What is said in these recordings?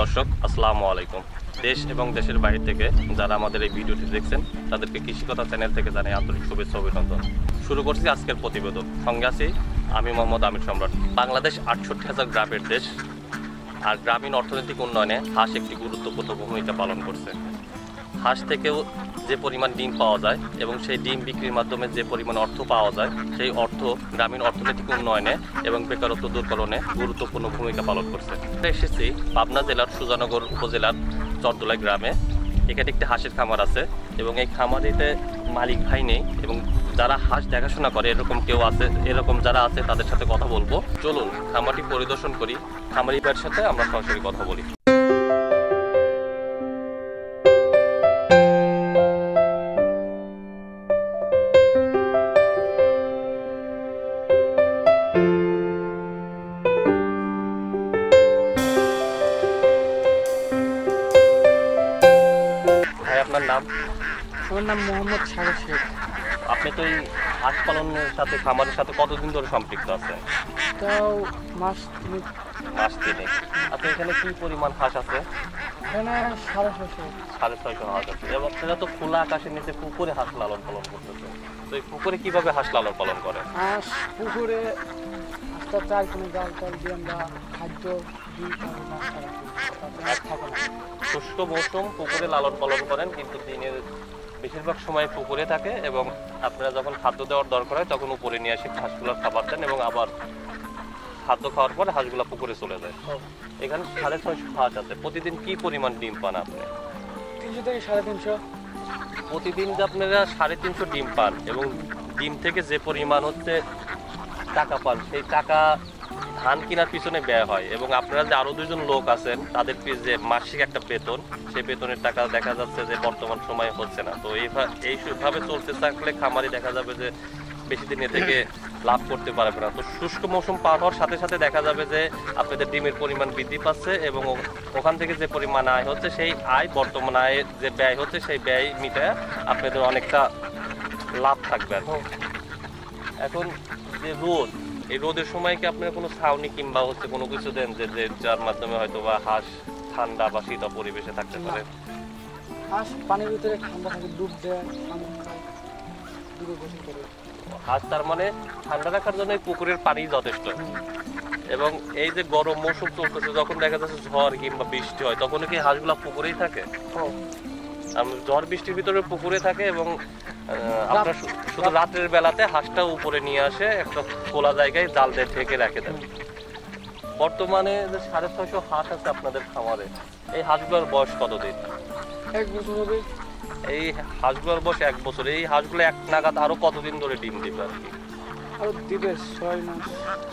দর্শক, আসসালামু আলাইকুম। দেশ এবং দেশের বাইরে থেকে যারা আমাদের এই ভিডিওটি দেখছেন, তাদেরকে কৃষিকথা চ্যানেল থেকে জানাই আন্তরিক শুভেচ্ছা অভিনন্দন। শুরু করছি আজকের প্রতিবেদন। সঙ্গে আছি আমি মোহাম্মদ আমির সম্রাট। বাংলাদেশ আটষট্টি হাজার গ্রামের দেশ, আর গ্রামীণ অর্থনৈতিক উন্নয়নে হাঁস একটি গুরুত্বপূর্ণ ভূমিকা পালন করছে। হাঁস থেকেও যে পরিমাণ ডিম পাওয়া যায় এবং সেই ডিম বিক্রির মাধ্যমে যে পরিমাণ অর্থ পাওয়া যায়, সেই অর্থ গ্রামীণ অর্থনৈতিক উন্নয়নে এবং বেকারত্ব দূরকরণে গুরুত্বপূর্ণ ভূমিকা পালন করছে। এসেছি পাবনা জেলার সুজানগর উপজেলার চরদোলাই গ্রামে। এখানে একটি হাঁসের খামার আছে এবং এই খামারিতে মালিক ভাই নেই এবং যারা হাঁস দেখাশোনা করে, এরকম কেউ আছে, এরকম যারা আছে তাদের সাথে কথা বলব। চলুন খামারটি পরিদর্শন করি। খামারি ভাইয়ের সাথে আমরা সরাসরি কথা বলি। আপনার নাম? আমার নাম মোহাম্মদ সাগর শেখ। আপনি তো এই হাঁস পালনের সাথে খামারের সাথে কতদিন ধরে সম্পৃক্ত আছেন? তাও মাস তিনেক। মাস তিনে আপনি এখানে কি পরিমাণ হাঁস আছে? এখানে সাড়ে ছশো সাড়ে ছয়শো হাঁস আছে। এবং আপনারা তো খোলা আকাশের নিচে পুকুরে হাঁস লালন পালন করতেছে। তো এই পুকুরে কীভাবে হাঁস লালন পালন করে হাঁস পুকুরে হাঁসটা চার কোনো জাল টাল দিয়ে আমরা খাদ্য দিই শুষ্ক মৌসুম পুকুরে লালন পালন করেন কিন্তু দিনের বেশিরভাগ সময় পুকুরে থাকে এবং আপনারা যখন খাদ্য দেওয়ার দরকার হয় তখন উপরে নিয়ে এসে হাঁসগুলোর খাবার দেন এবং আবার খাদ্য খাওয়ার পরে হাঁসগুলো পুকুরে চলে যায়। এখানে সাড়ে ছয়শো হাঁস আছে। প্রতিদিন কি পরিমাণ ডিম পান আপনি? তিনশো থেকে সাড়ে তিনশো। প্রতিদিন যে আপনারা সাড়ে তিনশো ডিম পান এবং ডিম থেকে যে পরিমাণ হচ্ছে টাকা পান, সেই টাকা ধান কেনার পিছনে ব্যয় হয়। এবং আপনারা যে আরও দুজন লোক আছেন, তাদের যে মাসিক একটা বেতন সেই বেতনের টাকা দেখা যাচ্ছে যে বর্তমান সময়ে হচ্ছে না। তো এইভাবে চলতে থাকলে খামারি দেখা যাবে যে বেশি দিন এ থেকে লাভ করতে পারবে না। তো শুষ্ক মৌসুম পার হওয়ার সাথে সাথে দেখা যাবে যে আপনাদের ডিমের পরিমাণ বৃদ্ধি পাচ্ছে এবং ওখান থেকে যে পরিমাণ আয় হচ্ছে, সেই আয়, বর্তমান আয়ে যে ব্যয় হচ্ছে, সেই ব্যয় মিটায় আপনাদের অনেকটা লাভ থাকবে এখন যে রোদ এই রোদের সময় কি আপনার কোনো ছাউনি কিংবা হচ্ছে কোনো কিছু দেন যে যার মাধ্যমে হয়তো বা হাঁস ঠান্ডা বা শীত পরিবেশে থাকতে পারে? হাঁস পানির ভিতরে ঠান্ডা থাকে ডুব দেয় হাঁস তার মানে ঠান্ডা রাখার জন্য পুকুরের পানি যথেষ্ট। এবং এই যে গরম মৌসুম চলতেছে যখন দেখা যাচ্ছে ঝড় কিংবা বৃষ্টি হয় তখন কি হাঁসগুলা পুকুরেই থাকে? আর ঝড় বৃষ্টির ভিতরে পুকুরে থাকে এবং আপনার শুধু রাতের বেলাতে হাঁসটা উপরে নিয়ে আসে একটা খোলা জায়গায় জাল দিয়ে ঢেকে রাখে দেন বর্তমানে যে সাড়ে ছয়শো হাঁস আছে আপনাদের খামারে এই হাঁসগুলোর বয়স কতদিন এক বছর হবে। এই হাঁসগুলোর বয়স এক বছর। এই হাঁসগুলো এক নাগাদ আরও কতদিন ধরে ডিম দিবে আর কি? দিবে ছয় মাস।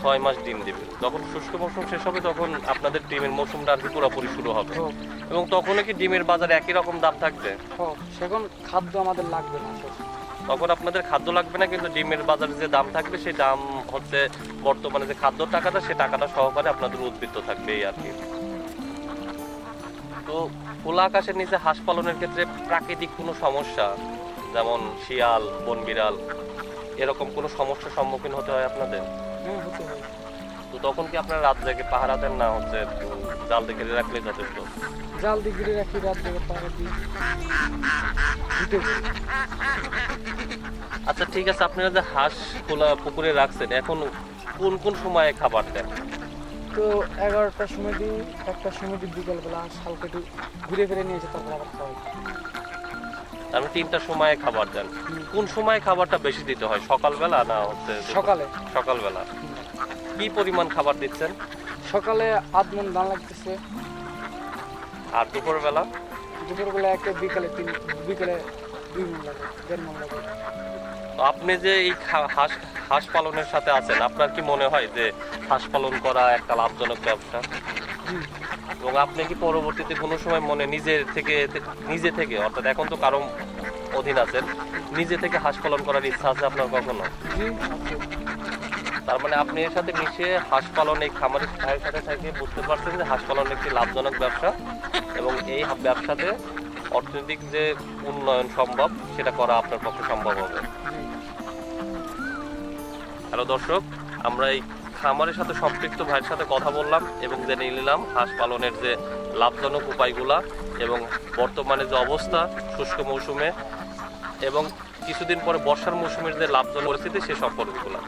ছয় মাস ডিম দিবে। যখন শুষ্ক মৌসুম শেষ হবে তখন আপনাদের ডিমের মৌসুমটা আর কি পুরোপুরি শুরু হবে। এবং তখনই কি ডিমের বাজারে একই রকম দাম থাকবে? সেখন খাদ্য আমাদের লাগবে না তখন আপনাদের খাদ্য লাগবে না কিন্তু ডিমের বাজারে যে দাম থাকবে সেই দাম হচ্ছে বর্তমানে যে খাদ্য টাকাটা সে টাকাটা সহকারে আপনাদের উদ্বৃত্ত থাকবে এই আর কি। তো খোলা আকাশের নিচে হাঁস পালনের ক্ষেত্রে প্রাকৃতিক কোনো সমস্যা যেমন শিয়াল বন বিড়াল এরকম কোনো সমস্যার সম্মুখীন হতে হয় আপনাদের? হ্যাঁ তো তখন কি আপনারা রাত জেগে পাহারা দেন না হচ্ছে জাল দেখে রাখলে যথেষ্ট? জাল দিয়ে ঘিরে রাখি রাত দেবে পাহাড়ে দিই। আচ্ছা ঠিক আছে আপনারা যে হাঁস খোলা পুকুরে রাখছেন এখন কোন কোন সময়ে খাবার দেন? তো এগারোটার সময় দিই একটার সময় দিই বিকালবেলা হালকা একটু ঘুরে ফিরে নিয়ে এসে তারপর আবার খাওয়াই আমি তিনটার সময় খাবার দেন। কোন সময় খাবারটা বেশি দিতে হয়? সকালবেলা না হচ্ছে সকালে। সকালবেলা। কি পরিমাণ খাবার দিচ্ছেন? সকালে আধ মন দান লাগতেছে। আর দুপুরবেলা? দুপুরবেলা একটা বিকালে তিন বিকালে দুই মন লাগে দেড় মন লাগে। আপনি যে এই হাঁস হাঁস পালনের সাথে আছেন আপনার কি মনে হয় যে হাঁস পালন করা একটা লাভজনক ব্যবসা। এবং আপনি কি পরবর্তীতে কোনো সময় মনে নিজে থেকে নিজে থেকে অর্থাৎ এখন তো কারও অধীন আছেন নিজে থেকে হাঁস পালন করার ইচ্ছা আছে আপনার কখনো? তার মানে আপনি এর সাথে মিশে হাঁস পালন এই খামারের ভাইয়ের সাথে থেকে বুঝতে পারছেন যে হাঁস পালন একটি লাভজনক ব্যবসা এবং এই ব্যবসাতে অর্থনৈতিক যে উন্নয়ন সম্ভব সেটা করা আপনার পক্ষে সম্ভব হবে। হ্যালো দর্শক আমরা এই খামারের সাথে সম্পৃক্ত ভাইয়ের সাথে কথা বললাম এবং জেনে নিলাম হাঁস পালনের যে লাভজনক উপায়গুলা এবং বর্তমানে যে অবস্থা শুষ্ক মৌসুমে এবং কিছুদিন পরে বর্ষার মৌসুমের যে লাভজনক পরিস্থিতি সে সম্পর্কগুলো।